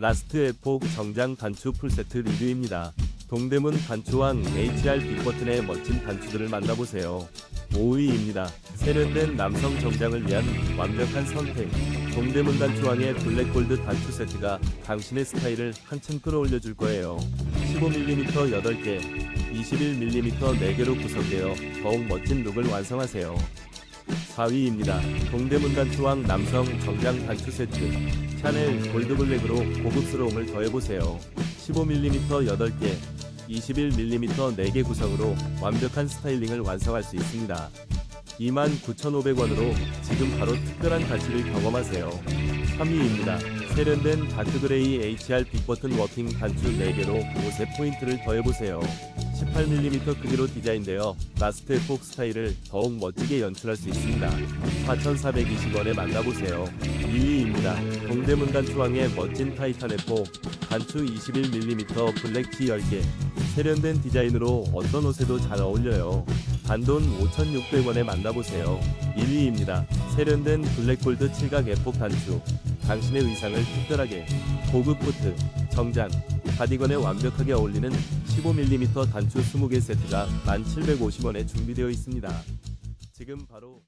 라스트 에폭 정장 단추 풀세트 리뷰입니다. 동대문 단추왕 HR 빅버튼의 멋진 단추들을 만나보세요. 5위입니다. 세련된 남성 정장을 위한 완벽한 선택. 동대문 단추왕의 블랙골드 단추 세트가 당신의 스타일을 한층 끌어올려줄 거예요. 15mm 8개, 21mm 4개로 구성되어 더욱 멋진 룩을 완성하세요. 4위입니다. 동대문 단추왕 남성 정장 단추 세트. 샤넬 골드블랙으로 고급스러움을 더해보세요. 15mm 8개, 21mm 4개 구성으로 완벽한 스타일링을 완성할 수 있습니다. 29,500원으로 지금 바로 특별한 가치를 경험하세요. 3위입니다. 세련된 다크그레이 HR 빅버튼 워킹 단추 4개로 옷에 포인트를 더해보세요. 18mm 크기로 디자인되어 라스트 에폭 스타일을 더욱 멋지게 연출할 수 있습니다. 4,420원에 만나보세요. 2위입니다. 동대문 단추왕의 멋진 타이탄 에폭 단추 21mm 블랙 티 10개 세련된 디자인으로 어떤 옷에도 잘 어울려요. 단돈 5,600원에 만나보세요. 1위입니다. 세련된 블랙골드 칠각 에폭 단추 당신의 의상을 특별하게 고급 코트, 정장, 가디건에 완벽하게 어울리는 15mm 단추 20개 세트가 1,750원에 준비되어 있습니다. 지금 바로